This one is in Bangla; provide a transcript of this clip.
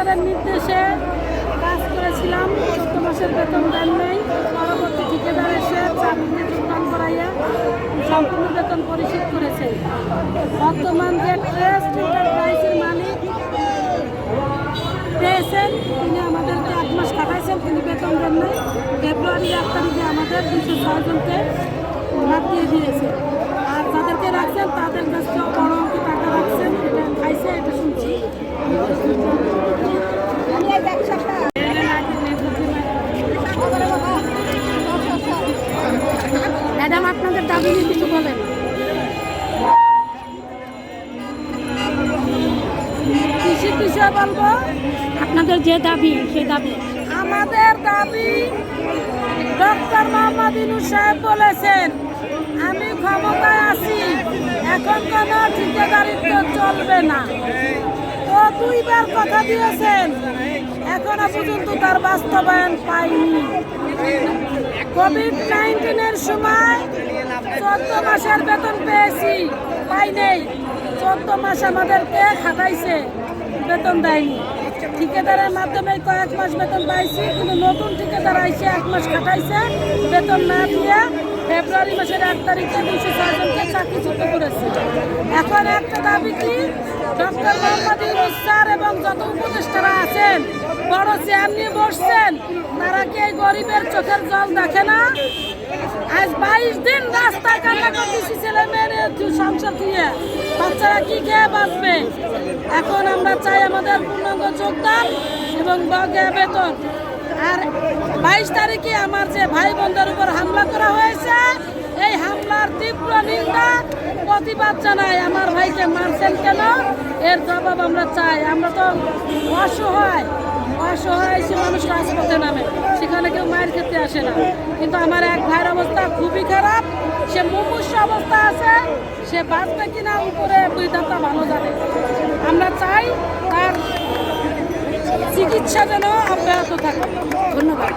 উপরের নির্দেশে কাজ করেছিলাম। চোদ্দ মাসের বেতন দেন নেই। পরবর্তী ঠিকাদার এসে চাকরিতে যোগদান করাইয়া সম্পূর্ণ বেতন পরিশোধ করেছে। বর্তমান যে ট্রেস্ট এন্টারপ্রাইজের মালিক পেয়েছেন, তিনি আমাদেরকে এক মাস খাটাইছেন তিনি বেতন দেন নাই। ফেব্রুয়ারির এক তারিখে আমাদের দুশো ছয়জনকে দিয়ে দিয়েছে। আর যাদেরকে রাখছেন, তাদের কাছ বড় অঙ্কে টাকা রাখছেন। আপনাদের দাবি নিয়ে কিছু বলেন? আপনাদের যে দাবি, সেই দাবি। আমাদের দাবি, ডক্টর মোহাম্মদ ইনুস সাহেব বলেছেন, আমি ক্ষমতায় আছি, এখন কোনো ঠিকাদারিত্ব চলবে না। তো দুইবার কথা দিয়েছেন, এখনও পর্যন্ত তার বাস্তবায়ন পাইনি। কোভিড নাইন্টিনের সময় চোদ্দ মাসের বেতন পেয়েছি, পাই নেই। চোদ্দ মাস আমাদেরকে খাটাইছে, বেতন দেয়নি। ঠিকাদারের মাধ্যমে কয়েক মাস বেতন পাইছি, কিন্তু নতুন ঠিকাদার আইসে এক মাস খাটাইছে, বেতন না দিয়ে ফেব্রুয়ারি মাসের এক তারিখে দুইশো ছয়জনকে চাকরিচ্যুত করেছে। এখন একটা দাবি কি, ডক্টর মোহাম্মদ এবং যত উপদেষ্টারা আছেন চেয়ার নিয়ে বসছেন, তারা কি এই গরিবের চোখের জল দেখে না? আজ বাইশ দিন রাস্তায় করতেছি, ছেলে মেয়ের সংসার দিয়ে। বাচ্চারা কি খেয়ে বাঁচবে? এখন আমরা চাই আমাদের পূর্ণাঙ্গ যোগদান এবং বগে বেতন। আর বাইশ তারিখে আমার যে ভাই বোনদের উপর হামলা করা হয়েছে, এই হামলার তীব্র নিন্দা, প্রতিবাদ জানাই। আমার ভাইকে মারছেন কেন? এর জবাব আমরা চাই। আমরা তো অসহায়। অসহায় সে মানুষ রাজপথে নামে। সেখানে কেউ মায়ের ক্ষেত্রে আসে না। কিন্তু আমার এক ভাইয়ের অবস্থা খুবই খারাপ। সে মুমূর্ষ অবস্থা আছে। সে বাঁচবে কিনা উপরে বিধাতা ভালো জানে। আমরা চাই তার চিকিৎসা যেন অব্যাহত থাকে। ধন্যবাদ।